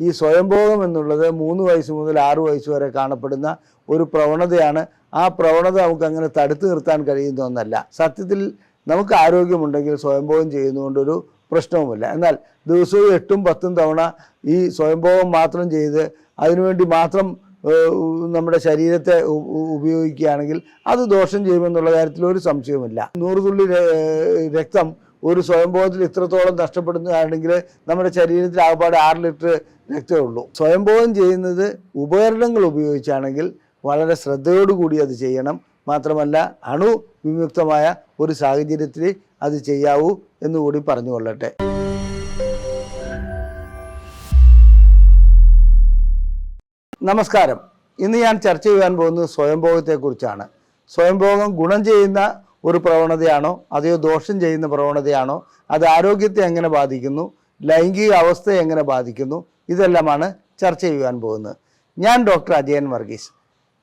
ഈ സ്വയംഭോഗം എന്നുള്ളത് മൂന്ന് വയസ്സ് മുതൽ ആറ് വയസ്സ് വരെ കാണപ്പെടുന്ന ഒരു പ്രവണതയാണ്. ആ പ്രവണത നമുക്ക് അങ്ങനെ തടുത്തു നിർത്താൻ കഴിയുന്ന ഒന്നല്ല സത്യത്തിൽ നമുക്ക് ആരോഗ്യമുണ്ടെങ്കിൽ സ്വയംഭോഗം ചെയ്യുന്നതുകൊണ്ടൊരു പ്രശ്നവുമില്ല. എന്നാൽ ദിവസവും എട്ടും പത്തും തവണ ഈ സ്വയംഭോഗം മാത്രം ചെയ്ത് അതിനുവേണ്ടി മാത്രം നമ്മുടെ ശരീരത്തെ ഉപയോഗിക്കുകയാണെങ്കിൽ അത് ദോഷം ചെയ്യുമെന്നുള്ള കാര്യത്തിൽ ഒരു സംശയവുമില്ല. നൂറ് തുള്ളി രക്തം ഒരു സ്വയംഭോഗത്തിൽ ഇത്രത്തോളം നഷ്ടപ്പെടുന്നതാണെങ്കിൽ നമ്മുടെ ശരീരത്തിൽ ആകപ്പാട് ആറ് ലിറ്റർ രക്തമേ ഉള്ളൂ. സ്വയംഭോഗം ചെയ്യുന്നത് ഉപകരണങ്ങൾ ഉപയോഗിച്ചാണെങ്കിൽ വളരെ ശ്രദ്ധയോടുകൂടി അത് ചെയ്യണം. മാത്രമല്ല അണു വിമുക്തമായ ഒരു സാഹചര്യത്തിൽ അത് ചെയ്യാവൂ എന്നുകൂടി പറഞ്ഞുകൊള്ളട്ടെ. നമസ്കാരം. ഇന്ന് ഞാൻ ചർച്ച ചെയ്യാൻ പോകുന്നത് സ്വയംഭോഗത്തെക്കുറിച്ചാണ്. സ്വയംഭോഗം ഗുണം ചെയ്യുന്ന ഒരു പ്രവണതയാണോ? അതെയോ ദോഷം ചെയ്യുന്ന പ്രവണതയാണോ? അത് ആരോഗ്യത്തെ എങ്ങനെ ബാധിക്കുന്നു? ലൈംഗിക അവസ്ഥയെ എങ്ങനെ ബാധിക്കുന്നു? ഇതെല്ലാമാണ് ചർച്ച ചെയ്യുവാൻ പോകുന്നത്. ഞാൻ ഡോക്ടർ അജയൻ വർഗീസ്.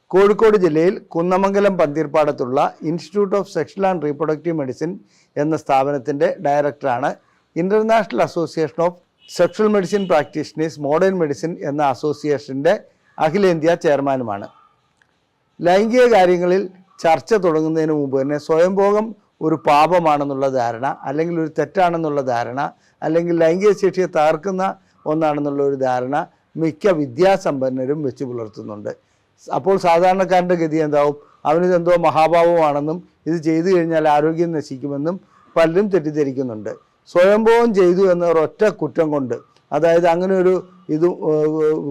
കോഴിക്കോട് ജില്ലയിൽ Kunnamangalam പന്തീർപ്പാടത്തുള്ള institute of sexual and reproductive medicine എന്ന സ്ഥാപനത്തിന്റെ ഡയറക്ടറാണ് international association of sexual medicine practitioners modern medicine എന്ന അസോസിയേഷന്റെ അഖിലേന്ത്യാ ചെയർമാനുമാണ്. ലൈംഗിക കാര്യങ്ങളിൽ ചർച്ച തുടങ്ങുന്നതിന് മുമ്പ് തന്നെ സ്വയംഭോഗം ഒരു പാപമാണെന്നുള്ള ധാരണ അല്ലെങ്കിൽ ഒരു തെറ്റാണെന്നുള്ള ധാരണ അല്ലെങ്കിൽ ലൈംഗിക ശേഷിയെ തകർക്കുന്ന ഒന്നാണെന്നുള്ള ഒരു ധാരണ മിക്ക വിദ്യാസമ്പന്നരും വെച്ച് പുലർത്തുന്നുണ്ട്. അപ്പോൾ സാധാരണക്കാരന്റെ ഗതി എന്താവും? അവന് എന്തോ മഹാഭാവമാണെന്നും ഇത് ചെയ്തു കഴിഞ്ഞാൽ ആരോഗ്യം നശിക്കുമെന്നും പലരും തെറ്റിദ്ധരിക്കുന്നുണ്ട്. സ്വയംഭോഗം ചെയ്തു എന്ന ഒരൊറ്റ കുറ്റം കൊണ്ട് അതായത് അങ്ങനെ ഒരു ഇത്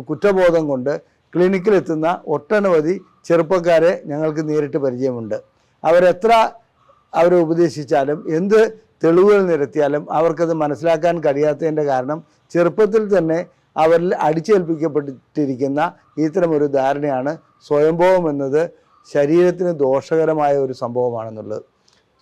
കുറ്റബോധം കൊണ്ട് ക്ലിനിക്കിലെത്തുന്ന ഒട്ടനവധി ചെറുപ്പക്കാരെ ഞങ്ങൾക്ക് നേരിട്ട് പരിചയമുണ്ട്. അവരെത്ര അവരെ ഉപദേശിച്ചാലും എന്ത് തെളിവുകൾ നിരത്തിയാലും അവർക്കത് മനസ്സിലാക്കാൻ കഴിയാത്തതിന്റെ കാരണം ചെറുപ്പത്തിൽ തന്നെ അവരിൽ അടിച്ചേൽപ്പിക്കപ്പെട്ടിരിക്കുന്ന ഇത്തരമൊരു ധാരണയാണ് സ്വയംഭവം എന്നത് ശരീരത്തിന് ദോഷകരമായ ഒരു സംഭവമാണെന്നുള്ളത്.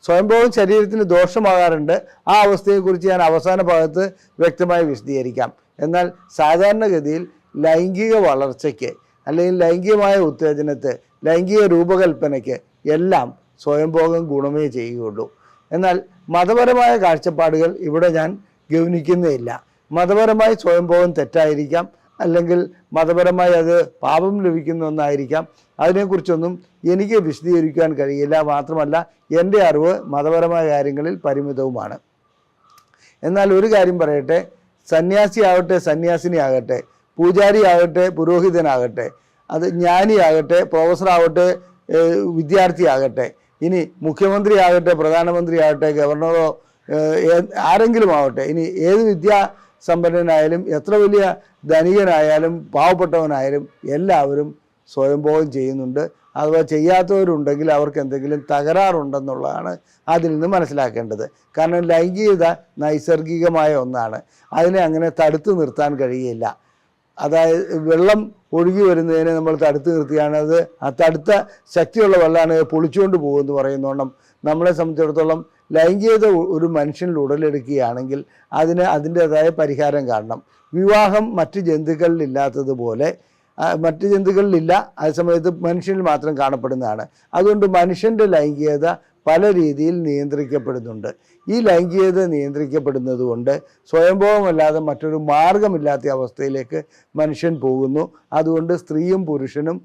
സ്വയംഭവം ശരീരത്തിന് ദോഷമാകാറുണ്ട്. ആ അവസ്ഥയെക്കുറിച്ച് ഞാൻ അവസാന ഭാഗത്ത് വ്യക്തമായി വിശദീകരിക്കാം. എന്നാൽ സാധാരണഗതിയിൽ ലൈംഗിക വളർച്ചയ്ക്ക് അല്ലെങ്കിൽ ലൈംഗികമായ ഉത്തേജനത്തെ ലൈംഗിക രൂപകൽപ്പനയ്ക്ക് എല്ലാം സ്വയംഭോഗം ഗുണമേ ചെയ്യുകയുള്ളൂ. എന്നാൽ മതപരമായ കാഴ്ചപ്പാടുകൾ ഇവിടെ ഞാൻ ഗൗനിക്കുന്നേയില്ല. മതപരമായി സ്വയംഭോഗം തെറ്റായിരിക്കാം അല്ലെങ്കിൽ മതപരമായി അത് പാപം ലഭിക്കുന്ന ഒന്നായിരിക്കാം. അതിനെക്കുറിച്ചൊന്നും എനിക്ക് വിശദീകരിക്കാൻ കഴിയില്ല. മാത്രമല്ല എന്റെ അറിവ് മതപരമായ കാര്യങ്ങളിൽ പരിമിതവുമാണ്. എന്നാൽ ഒരു കാര്യം പറയട്ടെ സന്യാസി ആകട്ടെ സന്യാസിനി ആകട്ടെ പൂജാരി ആകട്ടെ പുരോഹിതനാകട്ടെ അത് ജ്ഞാനിയാകട്ടെ പ്രൊഫസറാവട്ടെ വിദ്യാർത്ഥിയാകട്ടെ ഇനി മുഖ്യമന്ത്രി ആകട്ടെ പ്രധാനമന്ത്രി ആകട്ടെ ഗവർണറോ ആരെങ്കിലും ആവട്ടെ ഇനി ഏത് വിദ്യാസമ്പന്നനായാലും എത്ര വലിയ ധനികനായാലും പാവപ്പെട്ടവനായാലും എല്ലാവരും സ്വയംഭോഗം ചെയ്യുന്നുണ്ട്. അഥവാ ചെയ്യാത്തവരുണ്ടെങ്കിൽ അവർക്ക് എന്തെങ്കിലും തകരാറുണ്ടെന്നുള്ളതാണ് അതിൽ നിന്ന് മനസ്സിലാക്കേണ്ടത്. കാരണം ലൈംഗികത നൈസർഗികമായ ഒന്നാണ്. അതിനെ അങ്ങനെ തടുത്തു നിർത്താൻ കഴിയില്ല. അതായത് വെള്ളം ഒഴുകി വരുന്നതിനെ നമ്മൾ തടുത്ത് നിർത്തിയാണ്. അത് ആ തടുത്ത ശക്തിയുള്ള വെള്ളമാണ് പൊളിച്ചുകൊണ്ട് പോകുമെന്ന് പറയുന്നോണം നമ്മളെ സംബന്ധിച്ചിടത്തോളം ലൈംഗികത ഒരു മനുഷ്യനിൽ ഉടലെടുക്കുകയാണെങ്കിൽ അതിന് അതിന്റെതായ പരിഹാരം കാണണം. വിവാഹം മറ്റ് ജന്തുക്കളിൽ ഇല്ലാത്തതുപോലെ മറ്റ് ജന്തുക്കളിലില്ല അതേസമയത്ത് മനുഷ്യനിൽ മാത്രം കാണപ്പെടുന്നതാണ്. അതുകൊണ്ട് മനുഷ്യന്റെ ലൈംഗികത പല രീതിയിൽ നിയന്ത്രിക്കപ്പെടുന്നുണ്ട്. ഈ ലൈംഗികത നിയന്ത്രിക്കപ്പെടുന്നത് കൊണ്ട് സ്വയംഭവമല്ലാതെ മറ്റൊരു മാർഗമില്ലാത്ത അവസ്ഥയിലേക്ക് മനുഷ്യൻ പോകുന്നു. അതുകൊണ്ട് സ്ത്രീയും പുരുഷനും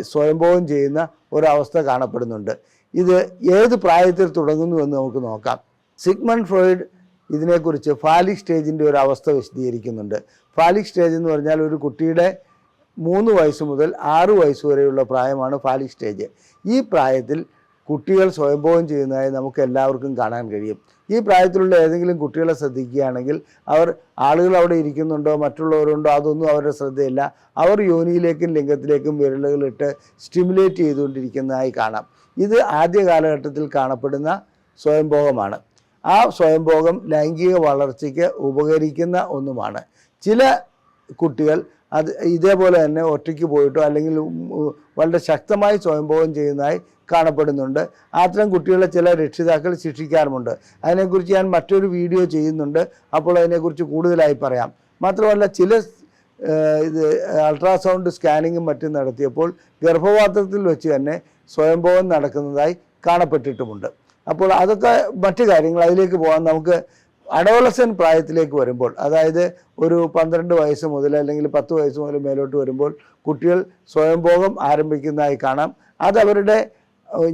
സ്വയംഭവം ചെയ്യുന്ന ഒരവസ്ഥ കാണപ്പെടുന്നുണ്ട്. ഇത് ഏത് പ്രായത്തിൽ തുടങ്ങുന്നു എന്ന് നമുക്ക് നോക്കാം. സിഗ്മൺ ഫ്രോയിഡ് ഇതിനെക്കുറിച്ച് ഫാലിക് സ്റ്റേജിന്റെ ഒരു അവസ്ഥ വിശദീകരിക്കുന്നുണ്ട്. ഫാലിക് സ്റ്റേജ് എന്ന് പറഞ്ഞാൽ ഒരു കുട്ടിയുടെ മൂന്ന് വയസ്സ് മുതൽ ആറ് വയസ്സ് വരെയുള്ള പ്രായമാണ് ഫാലിക് സ്റ്റേജ്. ഈ പ്രായത്തിൽ കുട്ടികൾ സ്വയംഭോഗം ചെയ്യുന്നതായി നമുക്ക് എല്ലാവർക്കും കാണാൻ കഴിയും. ഈ പ്രായത്തിലുള്ള ഏതെങ്കിലും കുട്ടികളെ ശ്രദ്ധിക്കുകയാണെങ്കിൽ അവർ ആളുകൾ അവിടെ ഇരിക്കുന്നുണ്ടോ മറ്റുള്ളവരുണ്ടോ അതൊന്നും അവരുടെ ശ്രദ്ധയില്ല. അവർ യോനിയിലേക്കും ലിംഗത്തിലേക്കും വിരലുകളിട്ട് സ്റ്റിമുലേറ്റ് ചെയ്തുകൊണ്ടിരിക്കുന്നതായി കാണാം. ഇത് ആദ്യ കാലഘട്ടത്തിൽ കാണപ്പെടുന്ന സ്വയംഭോഗമാണ്. ആ സ്വയംഭോഗം ലൈംഗിക വളർച്ചയ്ക്ക് ഉപകരിക്കുന്ന ഒന്നുമാണ്. ചില കുട്ടികൾ അത് ഇതേപോലെ തന്നെ ഒറ്റയ്ക്ക് പോയിട്ടോ അല്ലെങ്കിൽ വളരെ ശക്തമായി സ്വയംഭോഗം ചെയ്യുന്നതായി കാണപ്പെടുന്നുണ്ട്. അത്തരം കുട്ടികളെ ചില രക്ഷിതാക്കൾ ശിക്ഷിക്കാറുമുണ്ട്. അതിനെക്കുറിച്ച് ഞാൻ മറ്റൊരു വീഡിയോ ചെയ്യുന്നുണ്ട്. അപ്പോൾ അതിനെക്കുറിച്ച് കൂടുതലായി പറയാം. മാത്രമല്ല ചില ഇത് അൾട്രാസൗണ്ട് സ്കാനിങ്ങും മറ്റും നടത്തിയപ്പോൾ ഗർഭപാത്രത്തിൽ വെച്ച് തന്നെ സ്വയംഭോഗം നടക്കുന്നതായി കാണപ്പെട്ടിട്ടുമുണ്ട്. അപ്പോൾ അതൊക്കെ മറ്റു കാര്യങ്ങൾ അതിലേക്ക് പോകാൻ നമുക്ക് അഡോളസൻ പ്രായത്തിലേക്ക് വരുമ്പോൾ അതായത് ഒരു പന്ത്രണ്ട് വയസ്സ് മുതൽ അല്ലെങ്കിൽ പത്ത് വയസ്സ് മുതൽ മേലോട്ട് വരുമ്പോൾ കുട്ടികൾ സ്വയംഭോഗം ആരംഭിക്കുന്നതായി കാണാം. അത് അവരുടെ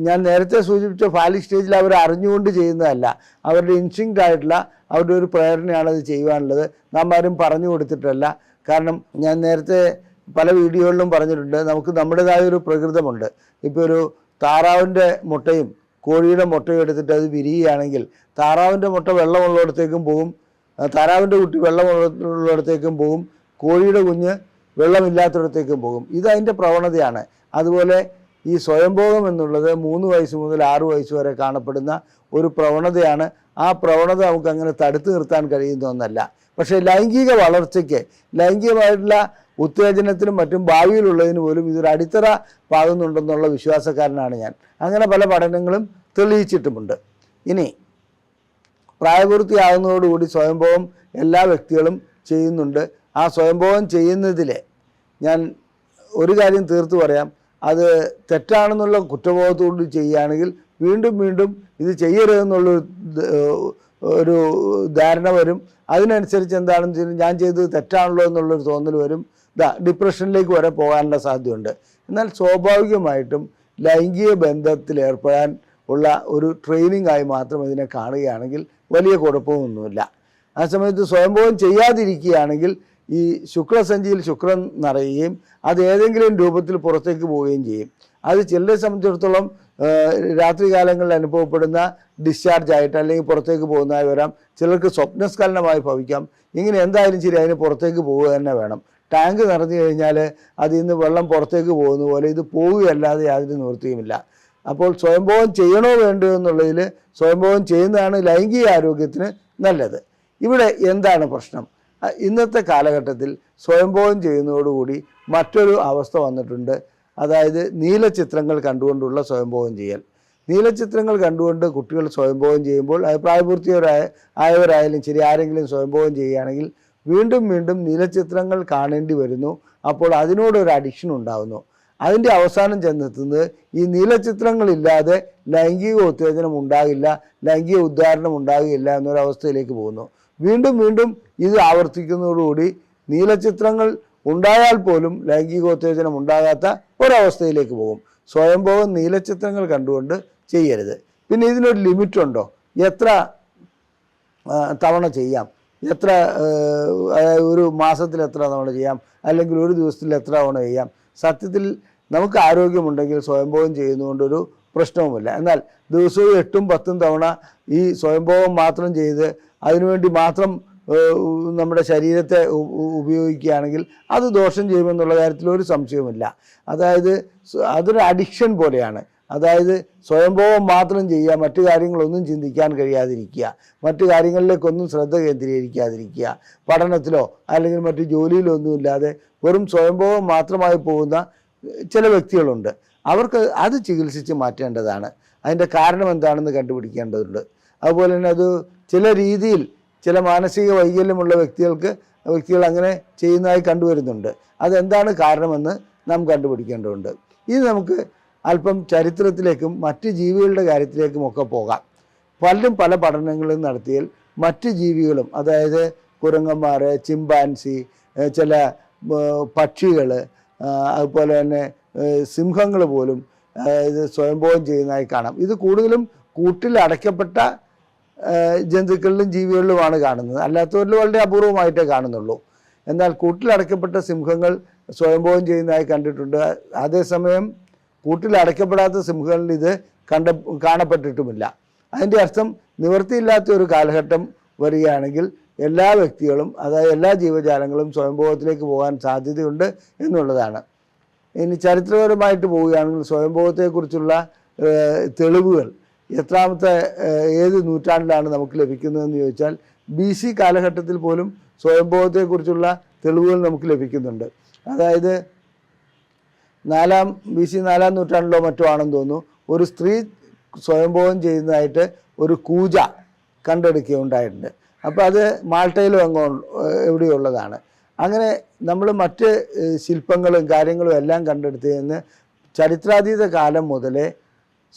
ഞാൻ നേരത്തെ സൂചിപ്പിച്ച ഫാലിക് സ്റ്റേജിൽ അവർ അറിഞ്ഞുകൊണ്ട് ചെയ്യുന്നതല്ല. അവരുടെ ഇൻസ്റ്റിങ്ക്റ്റ് ആയിട്ടുള്ള അവരുടെ ഒരു പ്രേരണയാണ് അത് ചെയ്യുവാനുള്ളത്. നാം ആരും പറഞ്ഞു കൊടുത്തിട്ടല്ല. കാരണം ഞാൻ നേരത്തെ പല വീഡിയോകളിലും പറഞ്ഞിട്ടുണ്ട് നമുക്ക് നമ്മുടേതായ ഒരു പ്രകൃതമുണ്ട്. ഇപ്പോൾ ഒരു താറാവിന്റെ മുട്ടയും കോഴിയുടെ മുട്ടയും എടുത്തിട്ട് അത് വിരിയുകയാണെങ്കിൽ താറാവിന്റെ മുട്ട വെള്ളമുള്ളിടത്തേക്കും പോകും. താറാവിന്റെ കുട്ടി വെള്ളമുള്ളിടത്തേക്കും പോകും. കോഴിയുടെ കുഞ്ഞ് വെള്ളമില്ലാത്തിടത്തേക്കും പോകും. ഇത് പ്രവണതയാണ്. അതുപോലെ ഈ സ്വയംഭോഗം എന്നുള്ളത് മൂന്ന് വയസ്സ് മുതൽ ആറ് വയസ്സ് വരെ കാണപ്പെടുന്ന ഒരു പ്രവണതയാണ്. ആ പ്രവണത നമുക്ക് അങ്ങനെ തടുത്തു നിർത്താൻ കഴിയുന്ന ഒന്നല്ല പക്ഷേ ലൈംഗിക വളർച്ചയ്ക്ക് ലൈംഗികമായിട്ടുള്ള ഉത്തേജനത്തിനും മറ്റും ഭാവിയിലുള്ളതിന് പോലും ഇതൊരു അടിത്തറ പാകുന്നുണ്ടെന്നുള്ള വിശ്വാസക്കാരനാണ് ഞാൻ. അങ്ങനെ പല പഠനങ്ങളും തെളിയിച്ചിട്ടുമുണ്ട്. ഇനി പ്രായപൂർത്തിയാകുന്നതോടുകൂടി സ്വയംഭവം എല്ലാ വ്യക്തികളും ചെയ്യുന്നുണ്ട്. ആ സ്വയംഭവം ചെയ്യുന്നതിൽ ഞാൻ ഒരു കാര്യം തീർത്തു പറയാം. അത് തെറ്റാണെന്നുള്ള കുറ്റബോധത്തോട് ചെയ്യുകയാണെങ്കിൽ വീണ്ടും വീണ്ടും ഇത് ചെയ്യരുതെന്നുള്ളൊരു ഒരു ധാരണ വരും. അതിനനുസരിച്ച് എന്താണെന്ന് വെച്ചാൽ ഞാൻ ചെയ്തത് തെറ്റാണല്ലോ എന്നുള്ളൊരു തോന്നൽ വരും. ഡിപ്രഷനിലേക്ക് വരെ പോകാനുള്ള സാധ്യതയുണ്ട്. എന്നാൽ സ്വാഭാവികമായിട്ടും ലൈംഗിക ബന്ധത്തിൽ ഏർപ്പെടാൻ ഉള്ള ഒരു ട്രെയിനിങ് ആയി മാത്രം ഇതിനെ കാണുകയാണെങ്കിൽ വലിയ കുഴപ്പമൊന്നുമില്ല. ആ സമയത്ത് സ്വയംഭോഗം ചെയ്യാതിരിക്കുകയാണെങ്കിൽ ഈ ശുക്രസഞ്ചിയിൽ ശുക്രൻ നിറയുകയും അത് ഏതെങ്കിലും രൂപത്തിൽ പുറത്തേക്ക് പോവുകയും ചെയ്യും. അത് ചിലരെ സംബന്ധിച്ചിടത്തോളം രാത്രി രാത്രികാലങ്ങളിൽ അനുഭവപ്പെടുന്ന ഡിസ്ചാർജ് ആയിട്ട് അല്ലെങ്കിൽ പുറത്തേക്ക് പോകുന്നതായി വരാം. ചിലർക്ക് സ്വപ്നസ്ഖലനമായി ഭവിക്കാം. ഇങ്ങനെ എന്തായാലും ശരി അതിന് പുറത്തേക്ക് പോവുക തന്നെ വേണം. ടാങ്ക് നിറഞ്ഞു കഴിഞ്ഞാൽ അതിൽ നിന്ന് വെള്ളം പുറത്തേക്ക് പോകുന്ന പോലെ ഇത് പോവുകയല്ലാതെ യാതൊരു നിവൃത്തിയുമില്ല. അപ്പോൾ സ്വയംഭവം ചെയ്യണോ വേണ്ടോ എന്നുള്ളതിൽ സ്വയംഭവം ചെയ്യുന്നതാണ് ലൈംഗിക ആരോഗ്യത്തിന് നല്ലത്. ഇവിടെ എന്താണ് പ്രശ്നം? ഇന്നത്തെ കാലഘട്ടത്തിൽ സ്വയംഭവം ചെയ്യുന്നതോടുകൂടി മറ്റൊരു അവസ്ഥ വന്നിട്ടുണ്ട്. അതായത് നീലചിത്രങ്ങൾ കണ്ടുകൊണ്ടുള്ള സ്വയംഭവം ചെയ്യൽ. നീലചിത്രങ്ങൾ കണ്ടുകൊണ്ട് കുട്ടികൾ സ്വയംഭവം ചെയ്യുമ്പോൾ അത് പ്രായപൂർത്തിയവരായ ആയവരായാലും ശരി ആരെങ്കിലും സ്വയംഭവം ചെയ്യുകയാണെങ്കിൽ വീണ്ടും വീണ്ടും നീലചിത്രങ്ങൾ കാണേണ്ടി വരുന്നു. അപ്പോൾ അതിനോടൊരു അഡിക്ഷൻ ഉണ്ടാകുന്നു അതിന്റെ അവസാനം ചെന്നെത്തുന്നത് ഈ നീലചിത്രങ്ങളില്ലാതെ ലൈംഗിക ഉത്തേജനം ഉണ്ടാകില്ല ലൈംഗിക ഉദ്ധാരണം ഉണ്ടാകില്ല എന്നൊരവസ്ഥയിലേക്ക് പോകുന്നു. വീണ്ടും വീണ്ടും ഇത് ആവർത്തിക്കുന്നതോടുകൂടി നീലചിത്രങ്ങൾ ഉണ്ടായാൽ പോലും ലൈംഗികോത്തേജനം ഉണ്ടാകാത്ത ഒരവസ്ഥയിലേക്ക് പോകും. സ്വയംഭോഗം നീലചിത്രങ്ങൾ കണ്ടുകൊണ്ട് ചെയ്യരുത്. പിന്നെ ഇതിനൊരു ലിമിറ്റുണ്ടോ എത്ര തവണ ചെയ്യാം? എത്ര ഒരു മാസത്തിൽ എത്ര തവണ ചെയ്യാം അല്ലെങ്കിൽ ഒരു ദിവസത്തിൽ എത്ര തവണ ചെയ്യാം സത്യത്തിൽ നമുക്ക് ആരോഗ്യമുണ്ടെങ്കിൽ സ്വയംഭോഗം ചെയ്യുന്നതുകൊണ്ടൊരു പ്രശ്നവുമില്ല. എന്നാൽ ദിവസവും എട്ടും പത്തും തവണ ഈ സ്വയംഭോഗം മാത്രം ചെയ്ത് അതിനുവേണ്ടി മാത്രം നമ്മുടെ ശരീരത്തെ ഉപയോഗിക്കുകയാണെങ്കിൽ അത് ദോഷം ചെയ്യുമെന്നുള്ള കാര്യത്തിൽ ഒരു സംശയവുമില്ല. അതായത് അതൊരു അഡിക്ഷൻ പോലെയാണ്. അതായത് സ്വയംഭവം മാത്രം ചെയ്യുക മറ്റു കാര്യങ്ങളൊന്നും ചിന്തിക്കാൻ കഴിയാതിരിക്കുക മറ്റു കാര്യങ്ങളിലേക്കൊന്നും ശ്രദ്ധ കേന്ദ്രീകരിക്കാതിരിക്കുക പഠനത്തിലോ അല്ലെങ്കിൽ മറ്റു ജോലിയിലോ ഒന്നുമില്ലാതെ വെറും സ്വയംഭവം മാത്രമായി പോകുന്ന ചില വ്യക്തികളുണ്ട്. അവർക്ക് അത് ചികിത്സിച്ച് മാറ്റേണ്ടതാണ്. അതിന്റെ കാരണം എന്താണെന്ന് കണ്ടുപിടിക്കേണ്ടതുണ്ട്. അതുപോലെ തന്നെ അത് ചില രീതിയിൽ ചില മാനസിക വൈകല്യമുള്ള വ്യക്തികൾക്ക് വ്യക്തികൾ അങ്ങനെ ചെയ്യുന്നതായി കണ്ടുവരുന്നുണ്ട്. അതെന്താണ് കാരണമെന്ന് നാം കണ്ടുപിടിക്കേണ്ടതുണ്ട്. ഇത് നമുക്ക് അല്പം ചരിത്രത്തിലേക്കും മറ്റ് ജീവികളുടെ കാര്യത്തിലേക്കും ഒക്കെ പോകാം. പലരും പല പഠനങ്ങളും നടത്തിയാൽ മറ്റ് ജീവികളും അതായത് കുരങ്ങന്മാർ ചിമ്പാൻസി ചില പക്ഷികൾ അതുപോലെ തന്നെ സിംഹങ്ങൾ പോലും ഇത് സ്വയംഭോഗം ചെയ്യുന്നതായി കാണാം. ഇത് കൂടുതലും കൂട്ടിൽ അടയ്ക്കപ്പെട്ട ജന്തുക്കളിലും ജീവികളിലുമാണ് കാണുന്നത്. അല്ലാത്തവരിൽ വളരെ അപൂർവമായിട്ടേ കാണുന്നുള്ളൂ. എന്നാൽ കൂട്ടിലടയ്ക്കപ്പെട്ട സിംഹങ്ങൾ സ്വയംഭോഗം ചെയ്യുന്നതായി കണ്ടിട്ടുണ്ട്. അതേസമയം കൂട്ടിൽ അടയ്ക്കപ്പെടാത്ത സിംഹങ്ങളിൽ ഇത് കണ്ട കാണപ്പെട്ടിട്ടുമില്ല. അതിന്റെ അർത്ഥം നിവൃത്തിയില്ലാത്ത ഒരു കാലഘട്ടം വരികയാണെങ്കിൽ എല്ലാ വ്യക്തികളും അതായത് എല്ലാ ജീവജാലങ്ങളും സ്വയംഭോഗത്തിലേക്ക് പോകാൻ സാധ്യതയുണ്ട് എന്നുള്ളതാണ്. ഇനി ചരിത്രപരമായിട്ട് പോവുകയാണെങ്കിൽ സ്വയംഭോഗത്തെക്കുറിച്ചുള്ള തെളിവുകൾ എത്രാമത്തെ ഏത് നൂറ്റാണ്ടിലാണ് നമുക്ക് ലഭിക്കുന്നതെന്ന് ചോദിച്ചാൽ ബി സി കാലഘട്ടത്തിൽ പോലും സ്വയംഭോഗത്തെക്കുറിച്ചുള്ള തെളിവുകൾ നമുക്ക് ലഭിക്കുന്നുണ്ട്. അതായത് നാലാം ബി സി നാലാം നൂറ്റാണ്ടിലോ മറ്റോ ആണെന്ന് തോന്നുന്നു. ഒരു സ്ത്രീ സ്വയംഭോഗം ചെയ്യുന്നതായിട്ട് ഒരു കൂജ കണ്ടെടുക്കുകയുണ്ടായിട്ടുണ്ട്. അപ്പോൾ അത് മാൾട്ടയിലും അങ്ങോ എവിടെയുള്ളതാണ്. അങ്ങനെ നമ്മൾ മറ്റ് ശില്പങ്ങളും കാര്യങ്ങളും എല്ലാം കണ്ടെടുത്ത് നിന്ന് ചരിത്രാതീത കാലം മുതലേ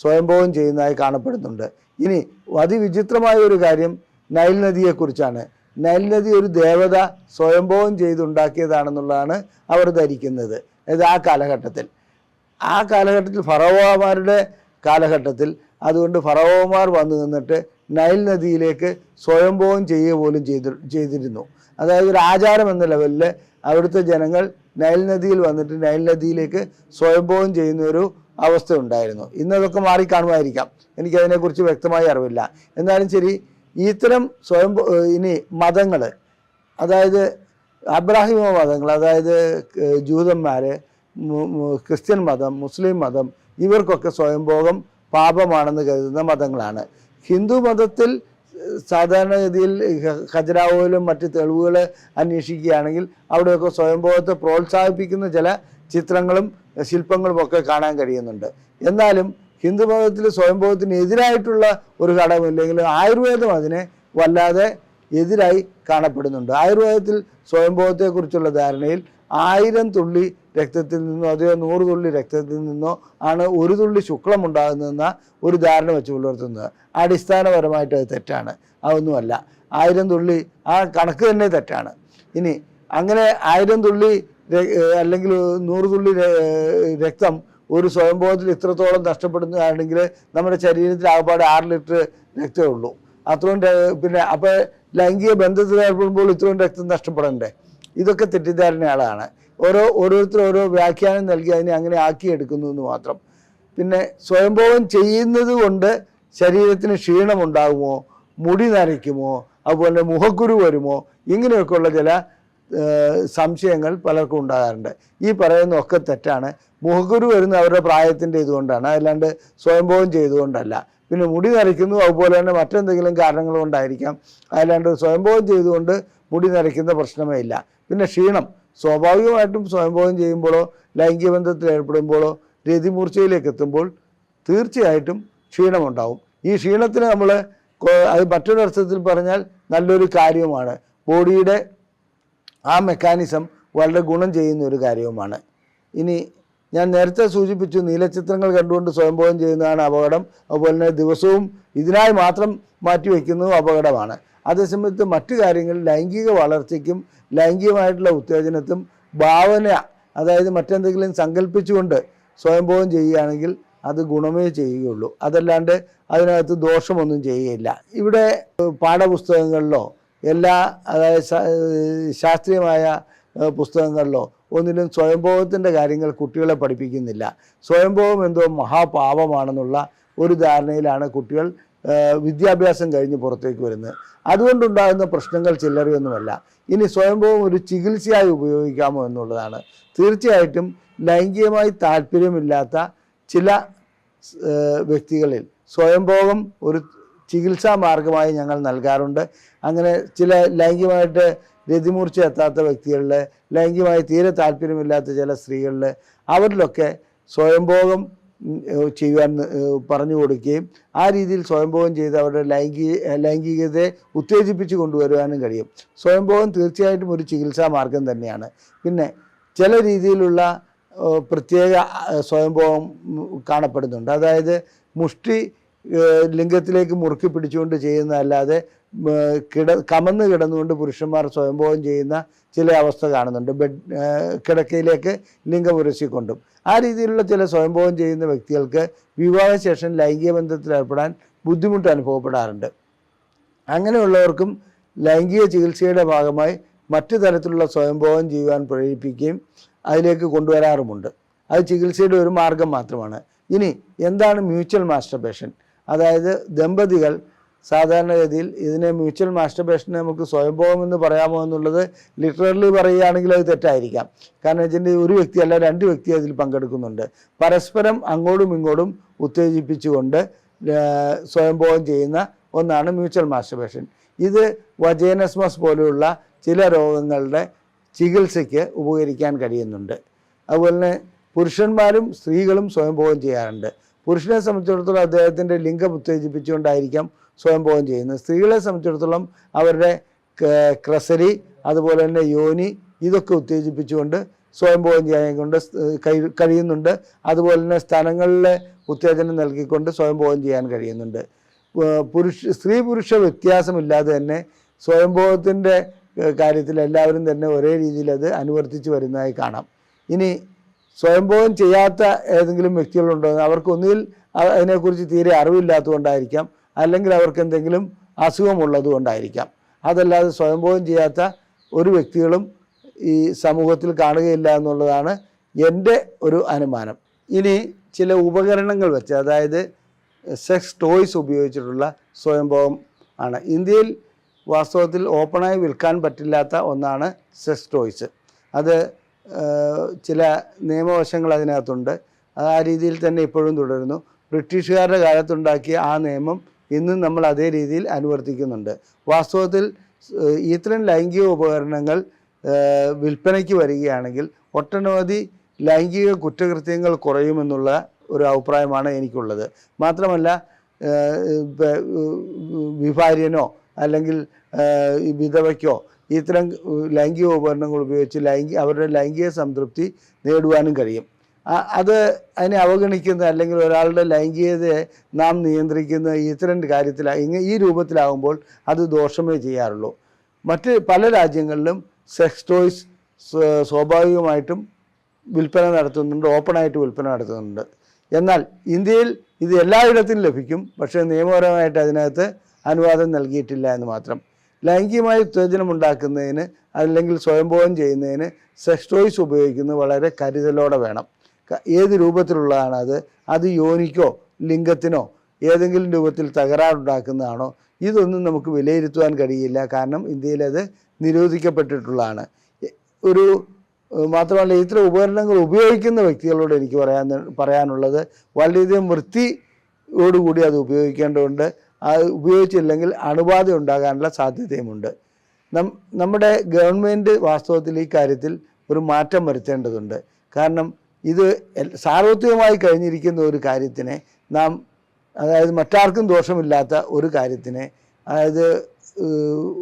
സ്വയംഭോഗം ചെയ്യുന്നതായി കാണപ്പെടുന്നുണ്ട്. ഇനി അതിവിചിത്രമായ ഒരു കാര്യം നൈൽ നദിയെക്കുറിച്ചാണ്. നൈൽ നദി ഒരു ദേവത സ്വയംഭവം ചെയ്തുണ്ടാക്കിയതാണെന്നുള്ളതാണ് അവർ ധരിക്കുന്നത്. അത് ആ കാലഘട്ടത്തിൽ. ആ കാലഘട്ടത്തിൽ ഫറവോമാരുടെ കാലഘട്ടത്തിൽ അതുകൊണ്ട് ഫറവോമാർ വന്നു നിന്നിട്ട് നൈൽ നദിയിലേക്ക് സ്വയംഭവം ചെയ്യുക പോലും ചെയ്തി ചെയ്തിരുന്നു. അതായത് ഒരു ആചാരം എന്ന ലെവലിൽ അവിടുത്തെ ജനങ്ങൾ നൈൽ നദിയിൽ വന്നിട്ട് നൈൽ നദിയിലേക്ക് സ്വയംഭവം ചെയ്യുന്ന ഒരു അവസ്ഥ ഉണ്ടായിരുന്നു. ഇന്നതൊക്കെ മാറി മാറിക്കാണുമായിരിക്കാം എനിക്കതിനെക്കുറിച്ച് വ്യക്തമായി അറിവില്ല. എന്നാലും ശരി ഇത്തരം സ്വയം ഇനി മതങ്ങൾ അതായത് അബ്രാഹിമ മതങ്ങൾ അതായത് ജൂതന്മാർ ക്രിസ്ത്യൻ മതം മുസ്ലിം മതം ഇവർക്കൊക്കെ സ്വയംഭോഗം പാപമാണെന്ന് കരുതുന്ന മതങ്ങളാണ്. ഹിന്ദു മതത്തിൽ സാധാരണഗതിയിൽ ഖജരാവോയിലും മറ്റ് തെളിവുകൾ അന്വേഷിക്കുകയാണെങ്കിൽ അവിടെയൊക്കെ സ്വയംഭോഗത്തെ പ്രോത്സാഹിപ്പിക്കുന്ന ചില ചിത്രങ്ങളും ശില്പങ്ങളും ഒക്കെ കാണാൻ കഴിയുന്നുണ്ട്. എന്നാലും ഹിന്ദു മതത്തിൽ സ്വയംഭോഗത്തിന് എതിരായിട്ടുള്ള ഒരു ഘടകമില്ലെങ്കിലും ആയുർവേദം അതിനെ വല്ലാതെ എതിരായി കാണപ്പെടുന്നുണ്ട്. ആയുർവേദത്തിൽ സ്വയംഭോഗത്തെക്കുറിച്ചുള്ള ധാരണയിൽ ആയിരം തുള്ളി രക്തത്തിൽ നിന്നോ അതെയോ നൂറ് തുള്ളി രക്തത്തിൽ നിന്നോ ആണ് ഒരു തുള്ളി ശുക്ലം ഉണ്ടാകുന്നതെന്ന ഒരു ധാരണ വെച്ച് പുലർത്തുന്നത്. അടിസ്ഥാനപരമായിട്ട് അത് തെറ്റാണ്. അതൊന്നുമല്ല. ആയിരം തുള്ളി ആ കണക്ക് തന്നെ തെറ്റാണ്. ഇനി അങ്ങനെ ആയിരം തുള്ളി അല്ലെങ്കിൽ നൂറ് തുള്ളി രക്തം ഒരു സ്വയംഭവത്തിൽ ഇത്രത്തോളം നഷ്ടപ്പെടുന്നതാണെങ്കിൽ നമ്മുടെ ശരീരത്തിൽ ആകപ്പാടെ ആറ് ലിറ്റർ രക്തമേ ഉള്ളൂ. അത്രയും പിന്നെ അപ്പോൾ ലൈംഗിക ബന്ധത്തിൽ ഏർപ്പെടുമ്പോൾ ഇത്രയും രക്തം നഷ്ടപ്പെടണ്ടേ? ഇതൊക്കെ തെറ്റിദ്ധാരണകളാണ് ഓരോ ഓരോരുത്തർ ഓരോ വ്യാഖ്യാനം നൽകി അതിനെ അങ്ങനെ ആക്കിയെടുക്കുന്നു എന്ന് മാത്രം. പിന്നെ സ്വയംഭോഗം ചെയ്യുന്നത് കൊണ്ട് ശരീരത്തിന് ക്ഷീണമുണ്ടാകുമോ? മുടി നരയ്ക്കുമോ? അതുപോലെ മുഖക്കുരു വരുമോ? ഇങ്ങനെയൊക്കെയുള്ള ചില സംശയങ്ങൾ പലർക്കും ഉണ്ടാകാറുണ്ട്. ഈ പറയുന്നതൊക്കെ തെറ്റാണ്. മുഖക്കുരു വരുന്ന അവരുടെ പ്രായത്തിന്റെ ഇതുകൊണ്ടാണ്. അല്ലാണ്ട് സ്വയംഭോഗം ചെയ്തുകൊണ്ടല്ല. പിന്നെ മുടി നരയ്ക്കുന്നു. അതുപോലെ തന്നെ മറ്റെന്തെങ്കിലും കാരണങ്ങൾ കൊണ്ടായിരിക്കാം അല്ലാണ്ട് സ്വയംഭോഗം ചെയ്തുകൊണ്ട് മുടി നരയ്ക്കുന്ന പ്രശ്നമേ ഇല്ല. പിന്നെ ക്ഷീണം. സ്വാഭാവികമായിട്ടും സ്വയംഭോഗം ചെയ്യുമ്പോഴോ ലൈംഗിക ബന്ധത്തിൽ ഏർപ്പെടുമ്പോഴോ രതിമൂർച്ചയിലേക്ക് എത്തുമ്പോൾ തീർച്ചയായിട്ടും ക്ഷീണമുണ്ടാവും. ഈ ക്ഷീണത്തിന് നമ്മൾ അത് മറ്റൊരർത്ഥത്തിൽ പറഞ്ഞാൽ നല്ലൊരു കാര്യവുമാണ്. ബോഡിയുടെ ആ മെക്കാനിസം വളരെ ഗുണം ചെയ്യുന്ന ഒരു കാര്യവുമാണ്. ഇനി ഞാൻ നേരത്തെ സൂചിപ്പിച്ചു നീലച്ചിത്രങ്ങൾ കണ്ടുകൊണ്ട് സ്വയംഭോഗം ചെയ്യുന്നതാണ് അപകടം. അതുപോലെ തന്നെ ദിവസവും ഇതിനായി മാത്രം മാറ്റിവെക്കുന്നതും അപകടമാണ്. അതേസമയത്ത് മറ്റു കാര്യങ്ങൾ ലൈംഗിക വളർച്ചയ്ക്കും ലൈംഗികമായിട്ടുള്ള ഉത്തേജനത്തും ഭാവന അതായത് മറ്റെന്തെങ്കിലും സങ്കല്പിച്ചുകൊണ്ട് സ്വയംഭോഗം ചെയ്യുകയാണെങ്കിൽ അത് ഗുണമേ ചെയ്യുകയുള്ളൂ. അതല്ലാണ്ട് അതിനകത്ത് ദോഷമൊന്നും ചെയ്യുകയില്ല. ഇവിടെ പാഠപുസ്തകങ്ങളിലോ എല്ലാ അതായത് ശാസ്ത്രീയമായ പുസ്തകങ്ങളിലോ ഒന്നിലും സ്വയംഭോഗത്തിന്റെ കാര്യങ്ങൾ കുട്ടികളെ പഠിപ്പിക്കുന്നില്ല. സ്വയംഭോഗം എന്തോ മഹാപാപമാണെന്നുള്ള ഒരു ധാരണയിലാണ് കുട്ടികൾ വിദ്യാഭ്യാസം കഴിഞ്ഞ് പുറത്തേക്ക് വരുന്നത്. അതുകൊണ്ടുണ്ടാകുന്ന പ്രശ്നങ്ങൾ ചില്ലറയൊന്നുമല്ല. ഇനി സ്വയംഭോഗം ഒരു ചികിത്സയായി ഉപയോഗിക്കാമോ എന്നുള്ളതാണ്. തീർച്ചയായിട്ടും ലൈംഗികമായി താല്പര്യമില്ലാത്ത ചില വ്യക്തികളിൽ സ്വയംഭോഗം ഒരു ചികിത്സാ മാർഗമായി ഞങ്ങൾ നൽകാറുണ്ട്. അങ്ങനെ ചില ലൈംഗികമായിട്ട് രതിമൂർച്ച എത്താത്ത വ്യക്തികളിൽ ലൈംഗികമായി തീരെ താല്പര്യമില്ലാത്ത ചില സ്ത്രീകളിൽ അവരിലൊക്കെ സ്വയംഭോഗം ചെയ്യുവാൻ പറഞ്ഞു കൊടുക്കുകയും ആ രീതിയിൽ സ്വയംഭോഗം ചെയ്ത് അവരുടെ ലൈംഗിക ലൈംഗികതയെ ഉത്തേജിപ്പിച്ച് കൊണ്ടുവരുവാനും കഴിയും. സ്വയംഭോഗം തീർച്ചയായിട്ടും ഒരു ചികിത്സാ മാർഗം തന്നെയാണ്. പിന്നെ ചില രീതിയിലുള്ള പ്രത്യേക സ്വയംഭോഗം കാണപ്പെടുന്നുണ്ട്. അതായത് മുഷ്ടി ലിംഗത്തിലേക്ക് മുറുക്കി പിടിച്ചുകൊണ്ട് ചെയ്യുന്നതല്ലാതെ കിട കമന്ന് കിടന്നുകൊണ്ട് പുരുഷന്മാർ സ്വയംഭോഗം ചെയ്യുന്ന ചില അവസ്ഥ കാണുന്നുണ്ട്. ബെഡ് കിടക്കയിലേക്ക് ലിംഗം ഉരസിക്കൊണ്ടും ആ രീതിയിലുള്ള ചില സ്വയംഭോഗം ചെയ്യുന്ന വ്യക്തികൾക്ക് വിവാഹശേഷം ലൈംഗിക ബന്ധത്തിൽ ഏർപ്പെടാൻ ബുദ്ധിമുട്ട് അനുഭവപ്പെടാറുണ്ട്. അങ്ങനെയുള്ളവർക്കും ലൈംഗിക ചികിത്സയുടെ ഭാഗമായി മറ്റു തരത്തിലുള്ള സ്വയംഭോഗം ചെയ്യുവാൻ പ്രേരിപ്പിക്കുകയും അതിലേക്ക് കൊണ്ടുവരാറുമുണ്ട്. അത് ചികിത്സയുടെ ഒരു മാർഗം മാത്രമാണ്. ഇനി എന്താണ് മ്യൂച്വൽ മാസ്റ്റർബേഷൻ? അതായത് ദമ്പതികൾ സാധാരണഗതിയിൽ ഇതിനെ മ്യൂച്വൽ മാസ്റ്റർബേഷനെ നമുക്ക് സ്വയംഭോഗം എന്ന് പറയാമോ എന്നുള്ളത് ലിറ്ററലി പറയുകയാണെങ്കിൽ അത് തെറ്റായിരിക്കാം. കാരണം വെച്ചിട്ടുണ്ടെങ്കിൽ ഒരു വ്യക്തിയല്ല രണ്ട് വ്യക്തി അതിൽ പങ്കെടുക്കുന്നുണ്ട്. പരസ്പരം അങ്ങോട്ടും ഇങ്ങോട്ടും ഉത്തേജിപ്പിച്ചുകൊണ്ട് സ്വയംഭോഗം ചെയ്യുന്ന ഒന്നാണ് മ്യൂച്വൽ മാസ്റ്റർബേഷൻ ഇത് വജേനസ്മസ് പോലെയുള്ള ചില രോഗങ്ങളുടെ ചികിത്സയ്ക്ക് ഉപകരിക്കാൻ കഴിയുന്നുണ്ട്. അതുപോലെ തന്നെ പുരുഷന്മാരും സ്ത്രീകളും സ്വയംഭോഗം ചെയ്യാറുണ്ട്. പുരുഷനെ സംബന്ധിച്ചിടത്തോളം അദ്ദേഹത്തിന്റെ ലിംഗം ഉത്തേജിപ്പിച്ചുകൊണ്ടായിരിക്കാം സ്വയംഭോഗം ചെയ്യുന്നത് സ്ത്രീകളെ സംബന്ധിച്ചിടത്തോളം അവരുടെ ക്രസരി അതുപോലെ തന്നെ യോനി ഇതൊക്കെ ഉത്തേജിപ്പിച്ചുകൊണ്ട് സ്വയംഭോഗം ചെയ്യാൻ കൊണ്ട് കഴിയുന്നുണ്ട്. അതുപോലെ തന്നെ സ്ഥലങ്ങളിലെ ഉത്തേജനം നൽകിക്കൊണ്ട് സ്വയംഭോഗം ചെയ്യാൻ കഴിയുന്നുണ്ട്. പുരുഷ സ്ത്രീ പുരുഷ വ്യത്യാസമില്ലാതെ തന്നെ സ്വയംഭോഗത്തിന്റെ കാര്യത്തിൽ എല്ലാവരും തന്നെ ഒരേ രീതിയിൽ അത് അനുവർത്തിച്ച് വരുന്നതായി കാണാം. ഇനി സ്വയംഭോഗം ചെയ്യാത്ത ഏതെങ്കിലും വ്യക്തികളുണ്ടോ അവർക്ക് അതിനെക്കുറിച്ച് തീരെ അറിവില്ലാത്തതുകൊണ്ടായിരിക്കാം. അല്ലെങ്കിൽ അവർക്ക് എന്തെങ്കിലും അസുഖമുള്ളത് കൊണ്ടായിരിക്കാം. അതല്ലാതെ സ്വയംഭോഗം ചെയ്യാത്ത ഒരു വ്യക്തികളും ഈ സമൂഹത്തിൽ കാണുകയില്ല എന്നുള്ളതാണ് എന്റെ ഒരു അനുമാനം. ഇനി ചില ഉപകരണങ്ങൾ വെച്ച് അതായത് സെക്സ് ടോയ്സ് ഉപയോഗിച്ചിട്ടുള്ള സ്വയംഭോഗം ആണ്. ഇന്ത്യയിൽ വാസ്തവത്തിൽ ഓപ്പണായി വിൽക്കാൻ പറ്റില്ലാത്ത ഒന്നാണ് സെക്സ് ടോയ്സ് അത് ചില നിയമവശങ്ങൾ അതിനകത്തുണ്ട്. അത് ആ രീതിയിൽ തന്നെ ഇപ്പോഴും തുടരുന്നു. ബ്രിട്ടീഷുകാരുടെ കാലത്തുണ്ടാക്കിയ ആ നിയമം ഇന്നും നമ്മൾ അതേ രീതിയിൽ അനുവർത്തിക്കുന്നുണ്ട്. വാസ്തവത്തിൽ ഇത്തരം ലൈംഗിക ഉപകരണങ്ങൾ വിൽപ്പനയ്ക്ക് വരികയാണെങ്കിൽ ഒട്ടനവധി ലൈംഗിക കുറ്റകൃത്യങ്ങൾ കുറയുമെന്നുള്ള ഒരു അഭിപ്രായമാണ് എനിക്കുള്ളത്. മാത്രമല്ല വിഭാര്യനോ അല്ലെങ്കിൽ വിധവയ്ക്കോ ഇത്തരം ലൈംഗിക ഉപകരണങ്ങൾ ഉപയോഗിച്ച് ലൈംഗിക അവരുടെ ലൈംഗിക സംതൃപ്തി നേടുവാനും കഴിയും. അത് അതിനെ അവഗണിക്കുന്ന അല്ലെങ്കിൽ ഒരാളുടെ ലൈംഗികതയെ നാം നിയന്ത്രിക്കുന്ന ഇത്തരം കാര്യത്തിൽ ഈ രൂപത്തിലാകുമ്പോൾ അത് ദോഷമേ ചെയ്യാറുള്ളൂ. മറ്റ് പല രാജ്യങ്ങളിലും സെക്സ് ടോയ്സ് സ്വ- സ്വാഭാവികമായിട്ടും വിൽപ്പന നടത്തുന്നുണ്ട് ഓപ്പണായിട്ട് വിൽപ്പന നടത്തുന്നുണ്ട്. എന്നാൽ ഇന്ത്യയിൽ ഇത് എല്ലായിടത്തും ലഭിക്കും പക്ഷേ നിയമപരമായിട്ട് അതിനകത്ത് അനുവാദം നൽകിയിട്ടില്ല എന്ന് മാത്രം. ലൈംഗികമായി ഉത്തേജനം ഉണ്ടാക്കുന്നതിന് അല്ലെങ്കിൽ സ്വയംഭോഗം ചെയ്യുന്നതിന് സെക്സ് ടോയ്സ് ഉപയോഗിക്കുന്നത് വളരെ കരുതലോടെ വേണം. ഏത് രൂപത്തിലുള്ളതാണ് അത്? അത് യോനിക്കോ ലിംഗത്തിനോ ഏതെങ്കിലും രൂപത്തിൽ തകരാറുണ്ടാക്കുന്നതാണോ? ഇതൊന്നും നമുക്ക് വിലയിരുത്തുവാൻ കഴിയില്ല. കാരണം ഇന്ത്യയിൽ അത് നിരോധിക്കപ്പെട്ടിട്ടുള്ളതാണ്. ഒരു മാത്രമല്ല ഇത്ര ഉപകരണങ്ങൾ ഉപയോഗിക്കുന്ന വ്യക്തികളോട് എനിക്ക് പറയാൻ പറയാനുള്ളത് വളരെയധികം വൃത്തിയോടുകൂടി അത് ഉപയോഗിക്കേണ്ടതുണ്ട്. അത് ഉപയോഗിച്ചില്ലെങ്കിൽ അണുബാധ ഉണ്ടാകാനുള്ള സാധ്യതയുമുണ്ട്. നമ്മുടെ ഗവൺമെന്റ് വാസ്തവത്തിൽ ഈ കാര്യത്തിൽ ഒരു മാറ്റം വരുത്തേണ്ടതുണ്ട്. കാരണം ഇത് സാർവത്രികമായി കഴിഞ്ഞിരിക്കുന്ന ഒരു കാര്യത്തിനെ നാം അതായത് മറ്റാർക്കും ദോഷമില്ലാത്ത ഒരു കാര്യത്തിനെ അതായത്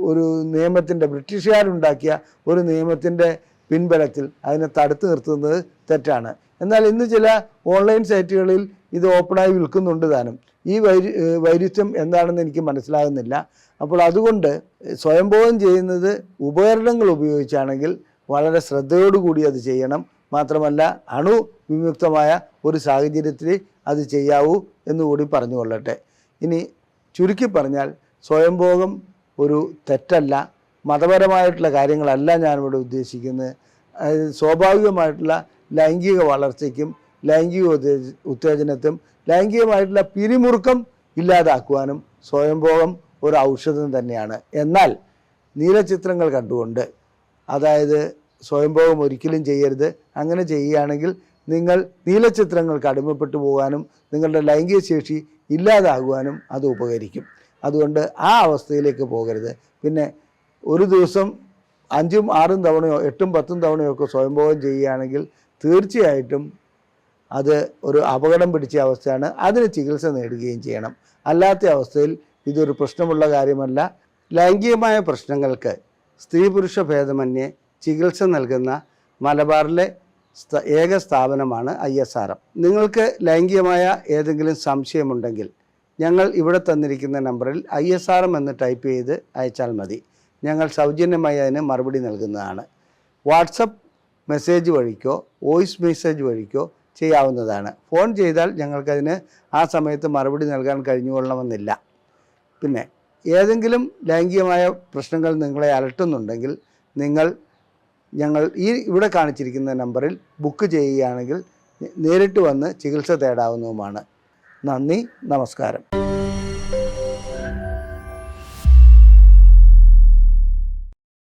ഒരു നിയമത്തിന്റെ ബ്രിട്ടീഷുകാരുണ്ടാക്കിയ ഒരു നിയമത്തിന്റെ പിൻബലത്തിൽ അതിനെ തടുത്തു നിർത്തുന്നത് തെറ്റാണ്. എന്നാൽ ഇന്ന് ചില ഓൺലൈൻ സൈറ്റുകളിൽ ഇത് ഓപ്പണായി വിൽക്കുന്നുണ്ട് താനും. ഈ വൈരു വൈരുദ്ധ്യം എന്താണെന്ന് എനിക്ക് മനസ്സിലാകുന്നില്ല. അപ്പോൾ അതുകൊണ്ട് സ്വയംഭോഗം ചെയ്യുന്നത് ഉപകരണങ്ങൾ ഉപയോഗിച്ചാണെങ്കിൽ വളരെ ശ്രദ്ധയോടുകൂടി അത് ചെയ്യണം. മാത്രമല്ല അണു വിമുക്തമായ ഒരു സാഹചര്യത്തിൽ അത് ചെയ്യാവൂ എന്നുകൂടി പറഞ്ഞുകൊള്ളട്ടെ. ഇനി ചുരുക്കി പറഞ്ഞാൽ സ്വയംഭോഗം ഒരു തെറ്റല്ല. മതപരമായിട്ടുള്ള കാര്യങ്ങളല്ല ഞാനിവിടെ ഉദ്ദേശിക്കുന്നത്. അതായത് സ്വാഭാവികമായിട്ടുള്ള ലൈംഗിക വളർച്ചയ്ക്കും ലൈംഗിക ഉത്തേജ ഉത്തേജനത്തും ലൈംഗികമായിട്ടുള്ള പിരിമുറുക്കം ഇല്ലാതാക്കുവാനും സ്വയംഭോഗം ഒരു ഔഷധം തന്നെയാണ്. എന്നാൽ നീലചിത്രങ്ങൾ കണ്ടുകൊണ്ട് അതായത് സ്വയംഭോഗം ഒരിക്കലും ചെയ്യരുത്. അങ്ങനെ ചെയ്യുകയാണെങ്കിൽ നിങ്ങൾ നീലചിത്രങ്ങൾക്ക് അടിമപ്പെട്ടു പോകാനും നിങ്ങളുടെ ലൈംഗിക ശേഷി ഇല്ലാതാകുവാനും അത് ഉപകരിക്കും. അതുകൊണ്ട് ആ അവസ്ഥയിലേക്ക് പോകരുത്. പിന്നെ ഒരു ദിവസം അഞ്ചും ആറും തവണയോ എട്ടും പത്തും തവണയോ ഒക്കെ സ്വയംഭോഗം ചെയ്യുകയാണെങ്കിൽ തീർച്ചയായിട്ടും അത് ഒരു അപകടം പിടിച്ച അവസ്ഥയാണ്. അതിന് ചികിത്സ നേടുകയും ചെയ്യണം. അല്ലാത്ത അവസ്ഥയിൽ ഇതൊരു പ്രശ്നമുള്ള കാര്യമല്ല. ലൈംഗികമായ പ്രശ്നങ്ങൾക്ക് സ്ത്രീ പുരുഷ ഭേദമന്യേ ചികിത്സ നൽകുന്ന മലബാറിലെ ഏക സ്ഥാപനമാണ് ഐ എസ് ആർ എം നിങ്ങൾക്ക് ലൈംഗികമായ ഏതെങ്കിലും സംശയമുണ്ടെങ്കിൽ ഞങ്ങൾ ഇവിടെ തന്നിരിക്കുന്ന നമ്പറിൽ ഐ എസ് ആർ എം എന്ന് ടൈപ്പ് ചെയ്ത് അയച്ചാൽ മതി. ഞങ്ങൾ സൗജന്യമായി അതിന് മറുപടി നൽകുന്നതാണ്. വാട്സപ്പ് മെസ്സേജ് വഴിക്കോ വോയിസ് മെസ്സേജ് വഴിക്കോ ചെയ്യാവുന്നതാണ്. ഫോൺ ചെയ്താൽ ഞങ്ങൾക്കതിന് ആ സമയത്ത് മറുപടി നൽകാൻ കഴിഞ്ഞുകൊള്ളണമെന്നില്ല. പിന്നെ ഏതെങ്കിലും ലൈംഗികമായ പ്രശ്നങ്ങൾ നിങ്ങളെ അലട്ടുന്നുണ്ടെങ്കിൽ നിങ്ങൾ ഞങ്ങൾ ഈ ഇവിടെ കാണിച്ചിരിക്കുന്ന നമ്പറിൽ ബുക്ക് ചെയ്യുകയാണെങ്കിൽ നേരിട്ട് വന്ന് ചികിത്സ തേടാവുന്നതുമാണ്. നന്ദി നമസ്കാരം.